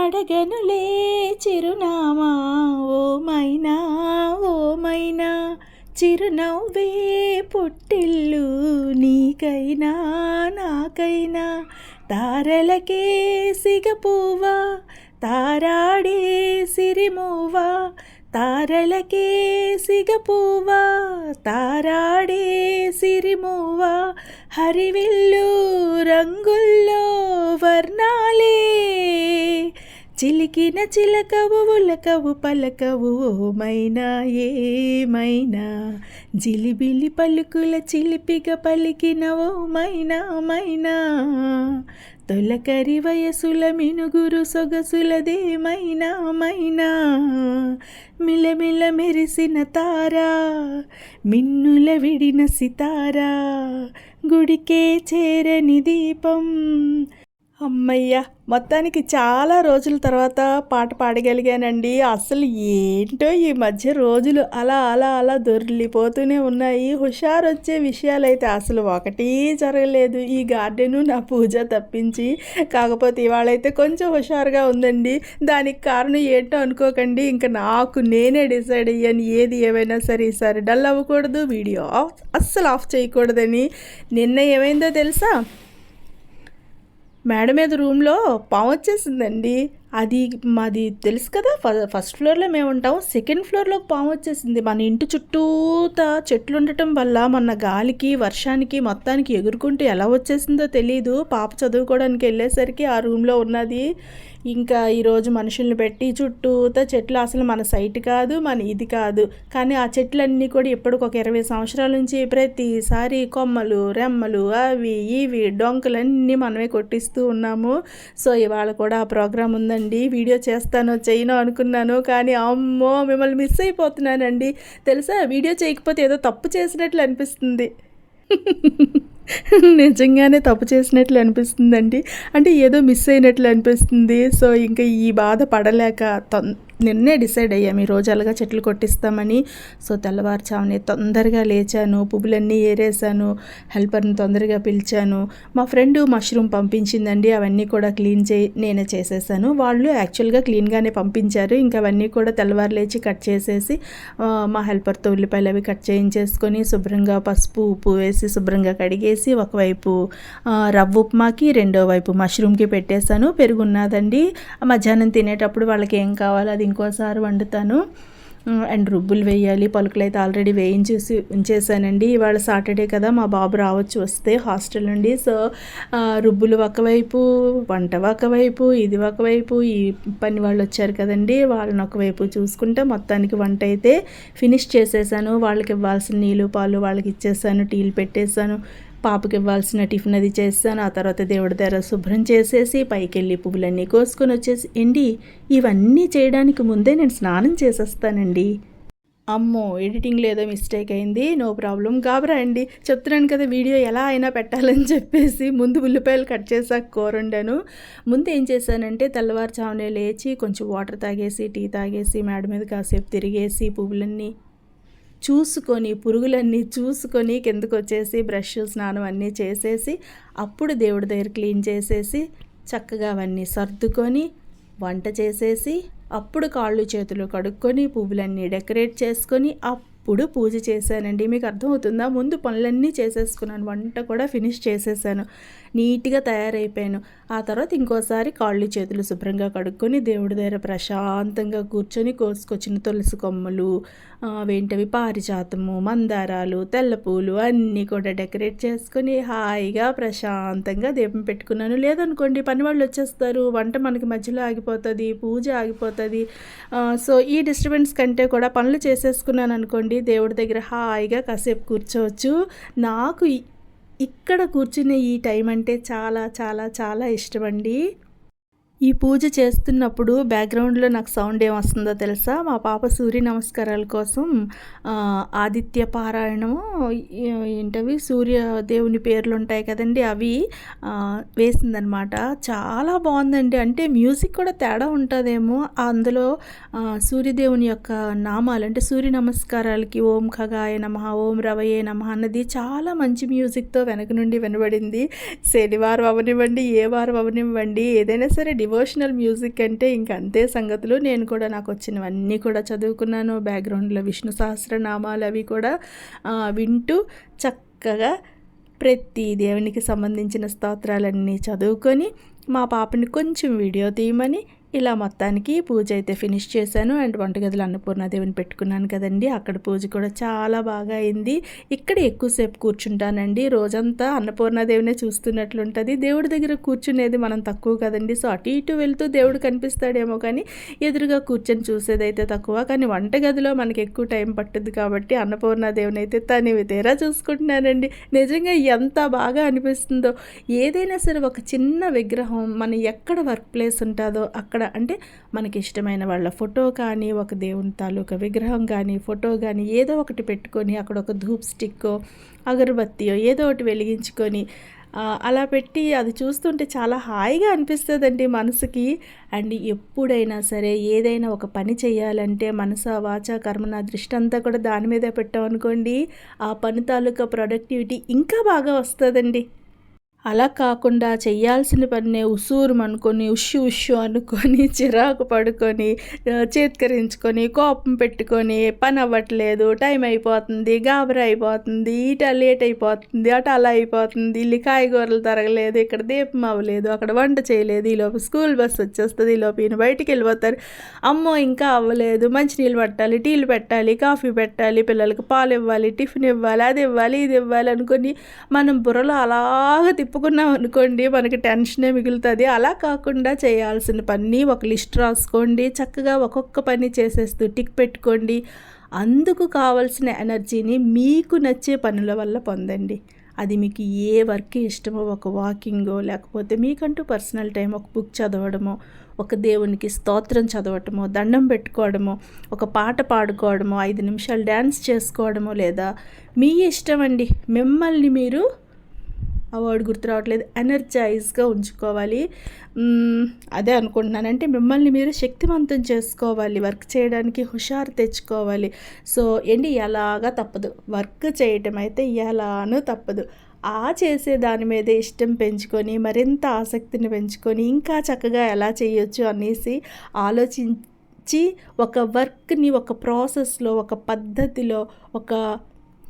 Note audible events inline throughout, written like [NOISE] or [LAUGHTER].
అడగనులే చిరునామా ఓమైనా ఓమైనా చిరునవ్వే పుట్టిల్లు నీకైనా నాకైనా. తారలకే సిగపువ్వా తారాడే సిరిమూవా తారలకే సిగపువ్వా తారాడే సిరిమూవా హరివిల్లు రంగుల్లో వర్ణాలే చిలికిన చిలకవు ఉలకవు పలకవు ఓమైనా ఏమైనా? జిలిబిలి పలుకుల చిలిపిగ పలికిన ఓమైనా మైనా? తొలకరి వయసుల మినుగురు సొగసులదేమైనా మైనా? మిలమిల మెరిసిన తారా మిన్నుల విడిన సితారా? గుడికే చేరని దీపం అమ్మయ్య మొత్తానికి చాలా రోజుల తర్వాత పాట పాడగలిగానండి. అసలు ఏంటో ఈ మధ్య రోజులు అలా అలా అలా దొరిలిపోతూనే ఉన్నాయి. హుషారు వచ్చే విషయాలు అయితే అసలు ఒకటి జరగలేదు. ఈ గార్డెను నా పూజ తప్పించి. కాకపోతే ఇవాళైతే కొంచెం హుషారుగా ఉందండి. దానికి కారణం ఏంటో అనుకోకండి. ఇంకా నాకు నేనే డిసైడ్ అయ్యాను. ఏది ఏమైనా సరే ఈసారి డల్ అవ్వకూడదు. వీడియో ఆఫ్ అస్సలు ఆఫ్ చేయకూడదని. నిన్న ఏమైందో తెలుసా? మేడ మీద రూమ్లో పాము వచ్చేసిందండి. అది మాది తెలుసు కదా ఫస్ట్ ఫ్లోర్లో మేము ఉంటాం. సెకండ్ ఫ్లోర్లో పాము వచ్చేసింది. మన ఇంటి చుట్టూతా చెట్లు ఉండటం వల్ల మొన్న గాలికి వర్షానికి మొత్తానికి ఎగురుకుంటూ ఎలా వచ్చేసిందో తెలియదు పాప చదువుకోవడానికి వెళ్ళేసరికి ఆ రూమ్లో ఉన్నది. ఇంకా ఈరోజు మనుషుల్ని పెట్టి చుట్టూతో చెట్లు అసలు మన సైట్ కాదు మన ఇది కాదు. కానీ ఆ చెట్లన్నీ కూడా ఇప్పటికి ఒక ఇరవై సంవత్సరాల నుంచి ప్రతిసారి కొమ్మలు రెమ్మలు అవి ఇవి డొంకలన్నీ మనమే కొట్టిస్తూ ఉన్నాము. సో ఇవాళ కూడా ఆ ప్రోగ్రామ్ ఉందండి. వీడియో చేస్తానో చేయనో అనుకున్నాను కానీ అమ్మో మిమ్మల్ని మిస్ అయిపోతున్నానండి. తెలుసా? వీడియో చేయకపోతే ఏదో తప్పు చేసినట్లు అనిపిస్తుంది. [LAUGHS] నిజంగానే తప్పు చేసినట్లు అనిపిస్తుందండి. అంటే ఏదో మిస్ అయినట్లు అనిపిస్తుంది. సో ఇంకా ఈ బాధ పడలేక తొం నిన్నే డిసైడ్ అయ్యాము ఈ రోజు అలాగా చెట్లు కొట్టిస్తామని. సో తెల్లవారుచామునే తొందరగా లేచాను. పువ్వులన్నీ ఏరేసాను హెల్పర్ని తొందరగా పిలిచాను. మా ఫ్రెండ్ మష్రూమ్ పంపించిందండి. అవన్నీ కూడా క్లీన్ చే నేనే చేసేసాను. వాళ్ళు యాక్చువల్గా క్లీన్గానే పంపించారు. ఇంకా అవన్నీ కూడా తెల్లవారు లేచి కట్ చేసేసి మా హెల్పర్తో ఉల్లిపాయలు అవి కట్ చేయించేసుకొని శుభ్రంగా పసుపు ఉప్పు వేసి శుభ్రంగా కడిగేసి ఒకవైపు రవ్వ ఉప్మాకి రెండో వైపు మష్రూమ్కి పెట్టేశాను. పెరుగున్నదండి. మధ్యాహ్నం తినేటప్పుడు వాళ్ళకి ఏం కావాలో అది ఇంకోసారి వండుతాను. అండ్ రుబ్బులు వేయాలి. పలుకులు అయితే ఆల్రెడీ వేయించేసి ఉంచేసానండి ఇవాళ సాటర్డే కదా మా బాబు రావచ్చు వస్తే హాస్టల్ నుండి. సో రుబ్బులు ఒకవైపు వంట ఒకవైపు ఇది ఒకవైపు ఈ పని వాళ్ళు వచ్చారు కదండి. వాళ్ళని ఒకవైపు చూసుకుంటే మొత్తానికి వంట అయితే ఫినిష్ చేసేసాను వాళ్ళకి ఇవ్వాల్సిన నీళ్ళు పాలు వాళ్ళకి ఇచ్చేసాను టీలు పెట్టేశాను. పాపకి ఇవ్వాల్సిన టిఫిన్ అది చేస్తాను. ఆ తర్వాత దేవుడి దగ్గర శుభ్రం చేసేసి పైకి వెళ్ళి పువ్వులన్నీ కోసుకొని వచ్చేసి ఎండి ఇవన్నీ చేయడానికి ముందే నేను స్నానం చేసేస్తానండి. అమ్మో ఎడిటింగ్లో ఏదో మిస్టేక్ అయింది. No problem. గాబరా అండి. చెప్తున్నాను కదా వీడియో ఎలా అయినా పెట్టాలని చెప్పేసి ముందు ఉల్లిపాయలు కట్ చేసాక కోరుండాను. ముందు ఏం చేశానంటే తెల్లవారుజామునే లేచి కొంచెం వాటర్ తాగేసి టీ తాగేసి మేడ మీద కాసేపు తిరిగేసి పువ్వులన్నీ చూసుకొని పురుగులన్నీ చూసుకొని కిందకు వచ్చేసి బ్రష్ స్నానం అన్నీ చేసేసి అప్పుడు దేవుడి దగ్గర క్లీన్ చేసేసి చక్కగా అవన్నీ సర్దుకొని వంట చేసేసి అప్పుడు కాళ్ళు చేతులు కడుక్కొని పువ్వులన్నీ డెకరేట్ చేసుకొని అప్పుడు ఇప్పుడు పూజ చేశానండి మీకు అర్థమవుతుందా? ముందు పనులన్నీ చేసేసుకున్నాను వంట కూడా ఫినిష్ చేసేసాను నీట్గా తయారైపోయాను. ఆ తర్వాత ఇంకోసారి కాళ్ళు చేతులు శుభ్రంగా కడుక్కొని దేవుడి దగ్గర ప్రశాంతంగా కూర్చొని కోసుకొచ్చిన తులసి కొమ్మలు ఆ, వేంటవి పారిజాతము మందారాలు తెల్లపూలు అన్నీ కూడా డెకరేట్ చేసుకొని హాయిగా ప్రశాంతంగా దీపం పెట్టుకున్నాను. లేదనుకోండి పని వాళ్ళు వచ్చేస్తారు వంట మనకి మధ్యలో ఆగిపోతుంది పూజ ఆగిపోతుంది. సో ఈ డిస్టర్బెన్స్ కంటే కూడా పనులు చేసేసుకున్నాను అనుకోండి దేవుడి దగ్గర హాయిగా కాసేపు కూర్చోవచ్చు. నాకు ఇక్కడ కూర్చునే ఈ టైం అంటే చాలా చాలా చాలా ఇష్టమండి. ఈ పూజ చేస్తున్నప్పుడు బ్యాక్గ్రౌండ్లో నాకు సౌండ్ ఏం వస్తుందో తెలుసా? మా పాప సూర్య నమస్కారాల కోసం ఆదిత్య పారాయణము ఏంటవి? సూర్య దేవుని పేర్లు ఉంటాయి కదండి అవి వేసిందనమాట. చాలా బాగుందండి. అంటే మ్యూజిక్ కూడా తేడా ఉంటుందేమో. అందులో సూర్యదేవుని యొక్క నామాలు అంటే సూర్య నమస్కారాలకి ఓం ఖగాయ నమ ఓం రవయే నమ అన్నది చాలా మంచి మ్యూజిక్తో వెనక నుండి వినబడింది. శనివారం అవనివ్వండి ఏ వారం అవనివ్వండి ఏదైనా సరే డివోషనల్ మ్యూజిక్ అంటే ఇంక అంతే సంగతులు. నేను కూడా నాకు వచ్చినవన్నీ కూడా చదువుకున్నాను. బ్యాక్గ్రౌండ్లో విష్ణు సహస్రనామాలు అవి కూడా వింటూ చక్కగా ప్రతి దేవునికి సంబంధించిన స్తోత్రాలన్నీ చదువుకొని మా పాపని కొంచెం వీడియో తీయమని ఇలా మొత్తానికి పూజ అయితే ఫినిష్ చేశాను. అండ్ వంటగదిలో అన్నపూర్ణాదేవిని పెట్టుకున్నాను కదండి. అక్కడ పూజ కూడా చాలా బాగా అయింది. ఇక్కడ ఎక్కువసేపు కూర్చుంటానండి. రోజంతా అన్నపూర్ణాదేవినే చూస్తున్నట్లుంటుంది దేవుడి దగ్గర కూర్చునేది మనం తక్కువ కదండి. సో అటు ఇటు వెళ్తూ దేవుడు కనిపిస్తాడేమో కానీ ఎదురుగా కూర్చొని చూసేదైతే తక్కువ. కానీ వంటగదిలో మనకి ఎక్కువ టైం పట్టుద్ది కాబట్టి అన్నపూర్ణాదేవిని అయితే తనివి తీరా చూసుకుంటున్నానండి. నిజంగా ఎంత బాగా అనిపిస్తుందో. ఏదైనా సరే ఒక చిన్న విగ్రహం మన ఎక్కడ వర్క్ ప్లేస్ ఉంటుందో అక్కడ అంటే మనకి ఇష్టమైన వాళ్ళ ఫోటో కానీ ఒక దేవుని తాలూకా విగ్రహం కానీ ఫోటో కానీ ఏదో ఒకటి పెట్టుకొని అక్కడ ఒక ధూప్ స్టిక్కో అగరబత్తియో ఏదో ఒకటి వెలిగించుకొని అలా పెట్టి అది చూస్తుంటే చాలా హాయిగా అనిపిస్తుందండి మనసుకి. అండ్ ఎప్పుడైనా సరే ఏదైనా ఒక పని చేయాలంటే మనస వాచ కర్మ నా దృష్టి అంతా కూడా దాని మీదే పెట్టామనుకోండి ఆ పని తాలూకా ప్రొడక్టివిటీ ఇంకా బాగా వస్తుందండి. అలా కాకుండా చేయాల్సిన పనినే ఉసూరు అనుకొని ఉష్షు ఉష్షు అనుకొని చిరాకు పడుకొని చేత్కరించుకొని కోపం పెట్టుకొని పని అవ్వట్లేదు టైం అయిపోతుంది గాబరా అయిపోతుంది ఇట లేట్ అయిపోతుంది అట అలా అయిపోతుంది ఇల్లు కాయగూరలు తరగలేదు ఇక్కడ దీపం అవ్వలేదు అక్కడ వంట చేయలేదు ఈలోపు స్కూల్ బస్ వచ్చేస్తుంది ఈలోపు ఈయన బయటికి వెళ్ళిపోతారు. అమ్మో ఇంకా అవ్వలేదు మంచినీళ్ళు పట్టాలి టీలు పెట్టాలి కాఫీ పెట్టాలి పిల్లలకి పాలు ఇవ్వాలి టిఫిన్ ఇవ్వాలి అది ఇవ్వాలి ఇది ఇవ్వాలి అనుకొని మనం బుర్రలో అలాగ చెప్పుకున్నాం అనుకోండి మనకి టెన్షనే మిగులుతుంది. అలా కాకుండా చేయాల్సిన పని ఒక లిస్ట్ రాసుకోండి చక్కగా ఒక్కొక్క పని చేసేస్తూ టిక్ పెట్టుకోండి. అందుకు కావాల్సిన ఎనర్జీని మీకు నచ్చే పనుల వల్ల పొందండి. అది మీకు ఏ వర్క్ ఇష్టమో ఒక వాకింగో లేకపోతే మీకంటూ పర్సనల్ టైం ఒక బుక్ చదవడమో ఒక దేవునికి స్తోత్రం చదవటమో దండం పెట్టుకోవడమో ఒక పాట పాడుకోవడమో ఐదు నిమిషాలు డ్యాన్స్ చేసుకోవడమో లేదా మీ ఇష్టం అండి మిమ్మల్ని మీరు ఆ వర్డ్ గుర్తు రావట్లేదు. ఎనర్జైజ్గా ఉంచుకోవాలి. అదే అనుకుంటున్నాను అంటే మిమ్మల్ని మీరు శక్తివంతం చేసుకోవాలి. వర్క్ చేయడానికి హుషారు తెచ్చుకోవాలి. సో ఏంటి? ఎలాగా తప్పదు. వర్క్ చేయటం అయితే ఎలానూ తప్పదు. ఆ చేసే దాని మీద ఇష్టం పెంచుకొని మరింత ఆసక్తిని పెంచుకొని ఇంకా చక్కగా ఎలా చేయొచ్చు అనేసి ఆలోచించి ఒక వర్క్ని ఒక ప్రాసెస్లో ఒక పద్ధతిలో ఒక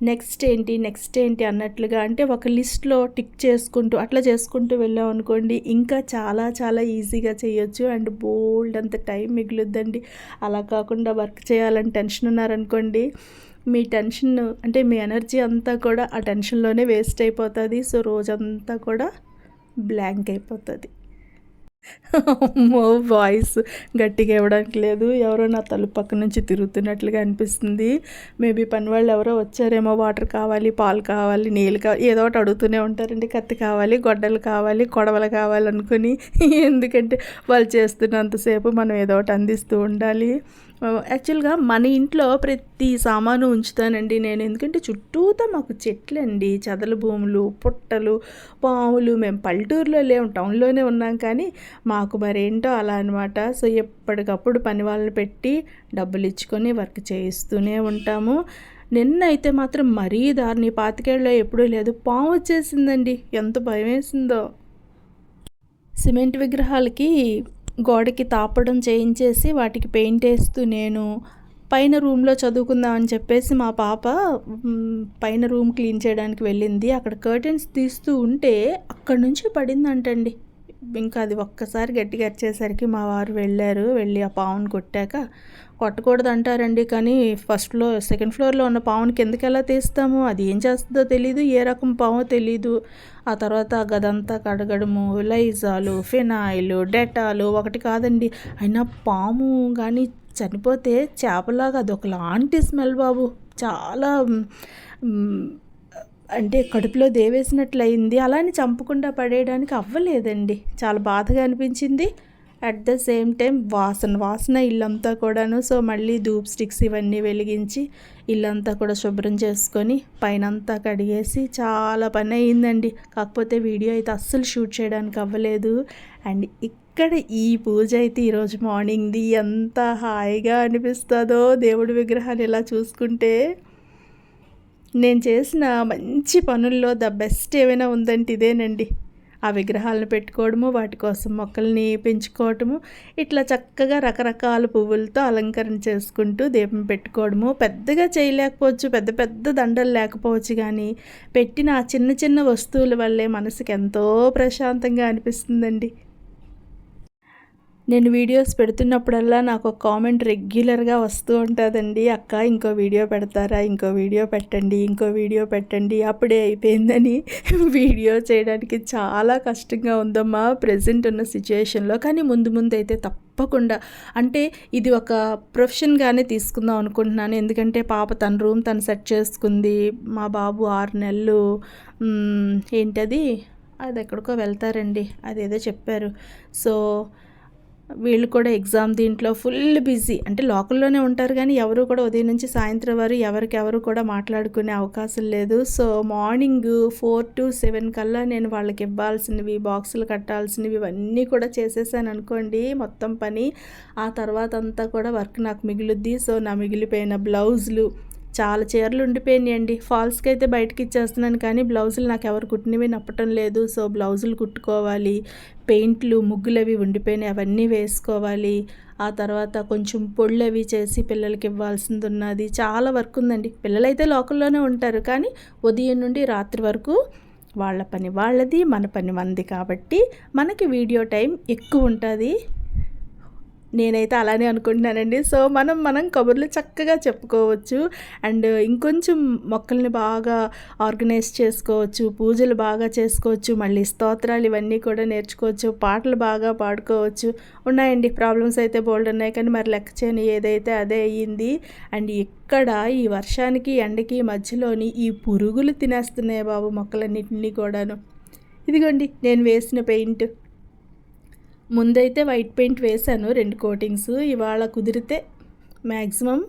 నెక్స్ట్ ఏంటి నెక్స్ట్ ఏంటి అన్నట్లుగా అంటే ఒక లిస్ట్లో టిక్ చేసుకుంటూ అట్లా చేసుకుంటూ వెళ్ళాం అనుకోండి ఇంకా చాలా చాలా ఈజీగా చేయొచ్చు. అండ్ బోల్డ్ అంత టైం మిగులుద్దండి. అలా కాకుండా వర్క్ చేయాలని టెన్షన్ ఉన్నారనుకోండి మీ టెన్షన్ అంటే మీ ఎనర్జీ అంతా కూడా ఆ టెన్షన్లోనే వేస్ట్ అయిపోతుంది. సో రోజంతా కూడా బ్లాంక్ అయిపోతుంది. మో వాయిస్ గట్టిగా ఇవ్వడానికి లేదు. ఎవరో నా తలుపు పక్క నుంచి తిరుగుతున్నట్లుగా అనిపిస్తుంది. మేబీ పని వాళ్ళు ఎవరో వచ్చారేమో వాటర్ కావాలి పాలు కావాలి నీళ్ళు కావాలి ఏదో ఒకటి అడుగుతూనే ఉంటారండి. కత్తి కావాలి గొడ్డలు కావాలి కొడవలు కావాలి అనుకుని ఎందుకంటే వాళ్ళు చేస్తున్నంతసేపు మనం ఏదో ఒకటి అందిస్తూ ఉండాలి. యాక్చువల్గా మన ఇంట్లో ప్రతి సామాను ఉంచుతానండి నేను. ఎందుకంటే చుట్టూతా మాకు చెట్లండి చదల భూములు పుట్టలు పాములు. మేము పల్లెటూరులో లేము టౌన్లోనే ఉన్నాం కానీ మాకు మరేంటో అలా అనమాట సో ఎప్పటికప్పుడు పని వాళ్ళని పెట్టి డబ్బులు ఇచ్చుకొని వర్క్ చేయిస్తూనే ఉంటాము. నిన్న అయితే మాత్రం మరీ దారిని పాతికేళ్ళలో ఎప్పుడూ లేదు. పాము వచ్చేసిందండి. ఎంత భయం వేసిందో సిమెంట్ విగ్రహాలకి గోడకి తాపడం చేయించేసి వాటికి పెయింట్ వేస్తూ నేను పైన రూమ్లో చదువుకుందాం అని చెప్పేసి మా పాప పైన రూమ్ క్లీన్ చేయడానికి వెళ్ళింది. అక్కడ కర్టెన్స్ తీస్తూ ఉంటే అక్కడ నుంచి పడిందంటండి. ఇంకా అది ఒక్కసారి గట్టిగా వచ్చేసరికి మా వారు వెళ్ళారు. వెళ్ళి ఆ పావును కొట్టాక పట్టకూడదు అంటారండి కానీ ఫస్ట్ ఫ్లోర్ సెకండ్ ఫ్లోర్లో ఉన్న పావుని కిందకి ఎలా తీస్తాము? అది ఏం చేస్తుందో తెలీదు. ఏ రకం పావో తెలీదు. ఆ తర్వాత గదంతా కడగడము లైజాలు ఫినాయిల్ డెటాలు ఒకటి కాదండి. అయినా పాము కానీ చనిపోతే చేపలాగా అది ఒక లాంటి స్మెల్ బాబు. చాలా అంటే కడుపులో దేవేసినట్లు అయింది చంపకుండా పడేయడానికి అవ్వలేదండి. చాలా బాధగా అనిపించింది. అట్ ద సేమ్ టైం వాసన వాసన ఇల్లంతా కూడాను. సో మళ్ళీ ధూప్ స్టిక్స్ ఇవన్నీ వెలిగించి ఇల్లంతా కూడా శుభ్రం చేసుకొని పైనంతా కడిగేసి చాలా పని అయిందండి కాకపోతే వీడియో అయితే అస్సలు షూట్ చేయడానికి అవ్వలేదు. అండ్ ఇక్కడ ఈ పూజ అయితే ఈరోజు మార్నింగ్ది ఎంత హాయిగా అనిపిస్తుందో దేవుడి విగ్రహాన్ని ఇలా చూసుకుంటే. నేను చేసిన మంచి పనుల్లో ద బెస్ట్ ఏమైనా ఉందంటే ఇదేనండి. ఆ విగ్రహాలను పెట్టుకోవడము వాటి కోసం మొక్కల్ని పెంచుకోవటము ఇట్లా చక్కగా రకరకాల పువ్వులతో అలంకరణ చేసుకుంటూ దీపం పెట్టుకోవడము. పెద్దగా చేయలేకపోవచ్చు పెద్ద పెద్ద దండలు లేకపోవచ్చు కానీ పెట్టిన ఆ చిన్న చిన్న వస్తువుల వల్లే మనసుకి ఎంతో ప్రశాంతంగా అనిపిస్తుందండి. నేను వీడియోస్ పెడుతున్నప్పుడల్లా నాకు ఒక కామెంట్ రెగ్యులర్గా వస్తూ ఉంటుందండి. అక్క ఇంకో వీడియో పెడతారా? ఇంకో వీడియో పెట్టండి ఇంకో వీడియో పెట్టండి అప్పుడే అయిపోయిందని వీడియో చేయడానికి చాలా కష్టంగా ఉందమ్మా ప్రజెంట్ ఉన్న సిచ్యుయేషన్లో. కానీ ముందు ముందు అయితే తప్పకుండా. అంటే ఇది ఒక ప్రొఫెషన్గానే తీసుకుందాం అనుకుంటున్నాను. ఎందుకంటే పాప తన రూమ్ తను సెట్ చేసుకుంది. మా బాబు ఆరు నెలలు ఏంటది? అది ఎక్కడికో వెళ్తారండి. అదేదో చెప్పారు. సో వీళ్ళు కూడా ఎగ్జామ్ దీంట్లో ఫుల్ బిజీ. అంటే లోకల్లోనే ఉంటారు కానీ ఎవరు కూడా ఉదయం నుంచి సాయంత్రం వరకు ఎవరికెవరు కూడా మాట్లాడుకునే అవకాశం లేదు. So morning four to seven కల్లా నేను వాళ్ళకి ఇవ్వాల్సినవి బాక్సులు కట్టాల్సినవి ఇవన్నీ కూడా చేసేసాను అనుకోండి మొత్తం పని. ఆ తర్వాత అంతా కూడా వర్క్ నాకు మిగులుద్ది. సో నా మిగిలిపోయిన బ్లౌజులు చాలా చీరలు ఉండిపోయినాయండి. ఫాల్స్కి అయితే బయటకి ఇచ్చేస్తున్నాను కానీ బ్లౌజులు నాకు ఎవరు కుట్టినవి నప్పటం లేదు. సో బ్లౌజులు కుట్టుకోవాలి పెయింట్లు ముగ్గులు అవి ఉండిపోయినాయి అవన్నీ వేసుకోవాలి. ఆ తర్వాత కొంచెం పొళ్ళు అవి చేసి పిల్లలకి ఇవ్వాల్సింది ఉన్నది చాలా వర్క్ ఉందండి. పిల్లలైతే లోకల్లోనే ఉంటారు కానీ ఉదయం నుండి రాత్రి వరకు వాళ్ళ పని వాళ్ళది మన పని మనది కాబట్టి మనకి వీడియో టైం ఎక్కువ ఉంటుంది. నేనైతే అలానే అనుకుంటున్నానండి. సో మనం మనం కబుర్లు చక్కగా చెప్పుకోవచ్చు. అండ్ ఇంకొంచెం మొక్కల్ని బాగా ఆర్గనైజ్ చేసుకోవచ్చు పూజలు బాగా చేసుకోవచ్చు మళ్ళీ స్తోత్రాలు ఇవన్నీ కూడా నేర్చుకోవచ్చు పాటలు బాగా పాడుకోవచ్చు. ఉన్నాయండి. ప్రాబ్లమ్స్ అయితే బోల్డ్ ఉన్నాయి. కానీ మరి లెక్క చేయని ఏదైతే అదే అయ్యింది. అండ్ ఇక్కడ ఈ వర్షానికి ఎండకి మధ్యలోని ఈ పురుగులు తినేస్తున్నాయి బాబు మొక్కలన్నింటినీ కూడాను. ఇదిగోండి నేను వేసిన పెయింట్. ముందైతే వైట్ పెయింట్ వేశాను రెండు కోటింగ్స్. ఇవాళ కుదిరితే మ్యాక్సిమం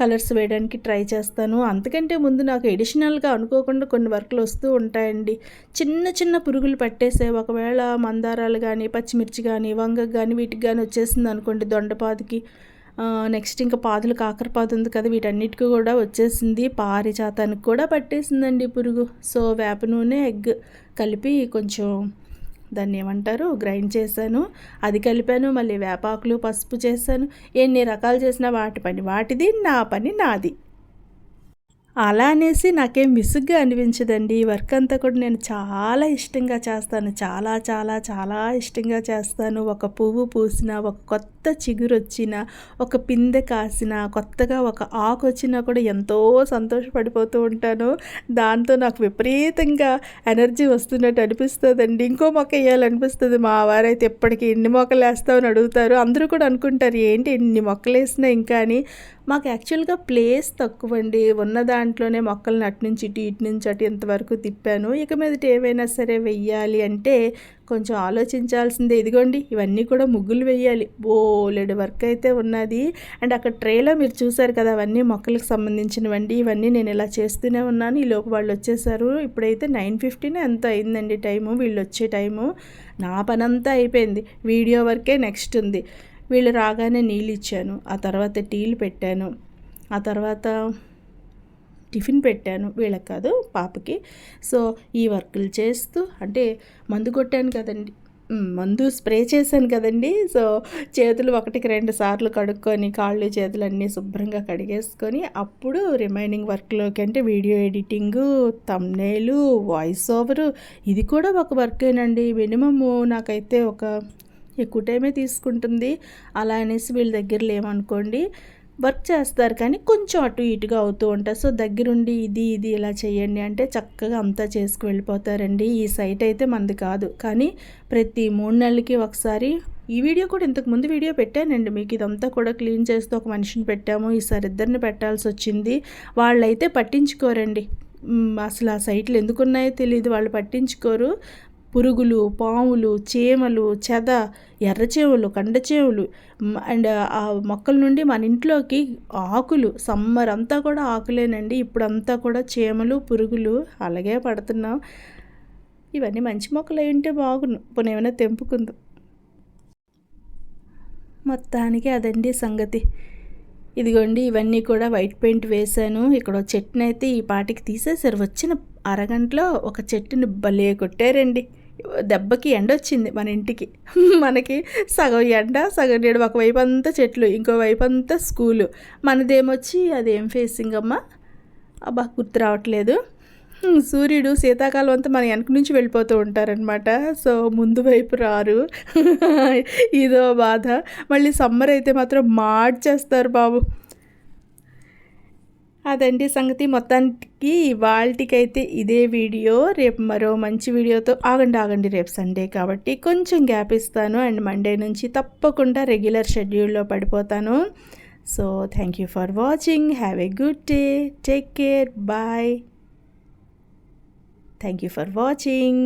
కలర్స్ వేయడానికి ట్రై చేస్తాను. అంతకంటే ముందు నాకు ఎడిషనల్గా అనుకోకుండా కొన్ని వర్క్లు వస్తూ ఉంటాయండి. చిన్న చిన్న పురుగులు పట్టేసే ఒకవేళ మందారాలు కానీ పచ్చిమిర్చి కానీ వంగ కానీ వీటికి కానీ వచ్చేసింది అనుకోండి దొండపాదికి. నెక్స్ట్ ఇంకా పాదులు కాకరపాదు ఉంది కదా వీటన్నిటికీ కూడా వచ్చేసింది. పారిజాతానికి కూడా పట్టేసిందండి పురుగు. సో వేప నూనె ఎగ్ కలిపి కొంచెం దాన్ని ఏమంటారు? గ్రైండ్ చేశాను అది కలిపాను మళ్ళీ వేపాకులు పసుపు చేశాను ఎన్ని రకాలు చేసినా వాటి పని వాటిది నా పని నాది. అలా అనేసి నాకేం విసుగ్గా అనిపించదండి. ఈ వర్క్ అంతా కూడా నేను చాలా ఇష్టంగా చేస్తాను. చాలా చాలా చాలా ఇష్టంగా చేస్తాను. ఒక పువ్వు పూసిన ఒక కొత్త చిగురు వచ్చిన ఒక పిందె కాసిన కొత్తగా ఒక ఆకు వచ్చినా కూడా ఎంతో సంతోషపడిపోతూ ఉంటాను. దాంతో నాకు విపరీతంగా ఎనర్జీ వస్తున్నట్టు అనిపిస్తుందండి. ఇంకో మొక్క వేయాలనిపిస్తుంది. మా వారైతే ఎప్పటికీ ఎన్ని మొక్కలు వేస్తామని అడుగుతారు. అందరూ కూడా అనుకుంటారు ఏంటి ఎన్ని మొక్కలు వేసినా ఇంకా అని. మాకు యాక్చువల్గా ప్లేస్ తక్కువ అండి ఉన్న దాంట్లోనే మొక్కలను అటు నుంచి ఇటు ఇటు నుంచి అటు ఇంతవరకు తిప్పాను. ఇక మీదట ఏవైనా సరే వెయ్యాలి అంటే కొంచెం ఆలోచించాల్సిందే. ఇదిగోండి ఇవన్నీ కూడా ముగ్గులు వేయాలి బోలెడు వర్క్ అయితే ఉన్నది. అండ్ అక్కడ ట్రేలో మీరు చూసారు కదా అవన్నీ మొక్కలకు సంబంధించినవండి. ఇవన్నీ నేను ఇలా చేస్తూనే ఉన్నాను. ఈ లోపు వాళ్ళు వచ్చేసారు. ఇప్పుడైతే నైన్ ఫిఫ్టీనే ఎంత అయిందండి టైము. వీళ్ళు వచ్చే టైము. నా పనంతా అయిపోయింది. వీడియో వర్కే నెక్స్ట్ ఉంది. వీళ్ళు రాగానే నీళ్ళు ఇచ్చాను. ఆ తర్వాత టీలు పెట్టాను. ఆ తర్వాత టిఫిన్ పెట్టాను. వీళ్ళకి కాదు పాపకి. సో ఈ వర్కులు చేస్తూ అంటే మందు కొట్టాను కదండి. మందు స్ప్రే చేశాను కదండి. సో చేతులు ఒకటికి రెండు సార్లు కడుక్కొని కాళ్ళు చేతులు అన్నీ శుభ్రంగా కడిగేసుకొని అప్పుడు రిమైనింగ్ వర్క్లోకి అంటే వీడియో ఎడిటింగు తమ్నేలు వాయిస్ ఓవరు ఇది కూడా ఒక వర్కేనండి. మినిమము నాకైతే ఒక ఎక్కువ టైమే తీసుకుంటుంది. అలా అనేసి వీళ్ళ దగ్గర లేవనుకోండి వర్క్ చేస్తారు కానీ కొంచెం అటు ఇటుగా అవుతూ ఉంటారు సో దగ్గరుండి ఇది ఇది ఇలా చేయండి అంటే చక్కగా అంతా చేసుకు వెళ్ళిపోతారండి. ఈ సైట్ అయితే మనది కాదు. కానీ ప్రతి మూడు నెలలకి ఒకసారి ఈ వీడియో కూడా ఇంతకుముందు వీడియో పెట్టానండి. మీకు ఇదంతా కూడా క్లీన్ చేస్తూ ఒక మనిషిని పెట్టాము. ఈసారి ఇద్దరిని పెట్టాల్సి వచ్చింది. వాళ్ళైతే పట్టించుకోరండి. అసలు ఆ సైట్లు ఎందుకున్నాయో తెలియదు వాళ్ళు పట్టించుకోరు. పురుగులు పాములు చీమలు చెద ఎర్రచేవులు కండచేవులు అండ్ ఆ మొక్కల నుండి మన ఇంట్లోకి ఆకులు సమ్మర్ అంతా కూడా ఆకులేనండి. ఇప్పుడంతా కూడా చీమలు పురుగులు అలాగే పడుతున్నాం. ఇవన్నీ మంచి మొక్కలు అయింటే బాగును. పోనీ ఏమైనా తెంపుకుందాం. మొత్తానికి అదండి సంగతి. ఇదిగోండి ఇవన్నీ కూడా వైట్ పెయింట్ వేశాను. ఇక్కడ చెట్టునైతే ఈ పాటికి తీసేసారు వచ్చిన అరగంటలో ఒక చెట్టుని భలే కొట్టారండి. దెబ్బకి ఎండ వచ్చింది మన ఇంటికి. [LAUGHS] మనకి సగం ఎండ సగం నీడ ఒకవైపు అంతా చెట్లు ఇంకోవైపు అంతా స్కూలు. మనదేమొచ్చి అదేం ఫేసింగ్ అమ్మా? అబ్బా గుర్తు రావట్లేదు. సూర్యుడు శీతాకాలం అంతా మన వెనక నుంచి వెళ్ళిపోతూ ఉంటారనమాట సో ముందు వైపు రారు. [LAUGHS] ఇదో బాధ. మళ్ళీ సమ్మర్ అయితే మాత్రం మార్చేస్తారు బాబు. అదండి సంగతి. మొత్తానికి వాళ్ళకైతే ఇదే వీడియో. రేపు మరో మంచి వీడియోతో ఆగండి ఆగండి. రేపు సండే కాబట్టి కొంచెం గ్యాప్ ఇస్తాను. అండ్ మండే నుంచి తప్పకుండా రెగ్యులర్ షెడ్యూల్లో పడిపోతాను. So thank you for watching have a good day take care bye thank you for watching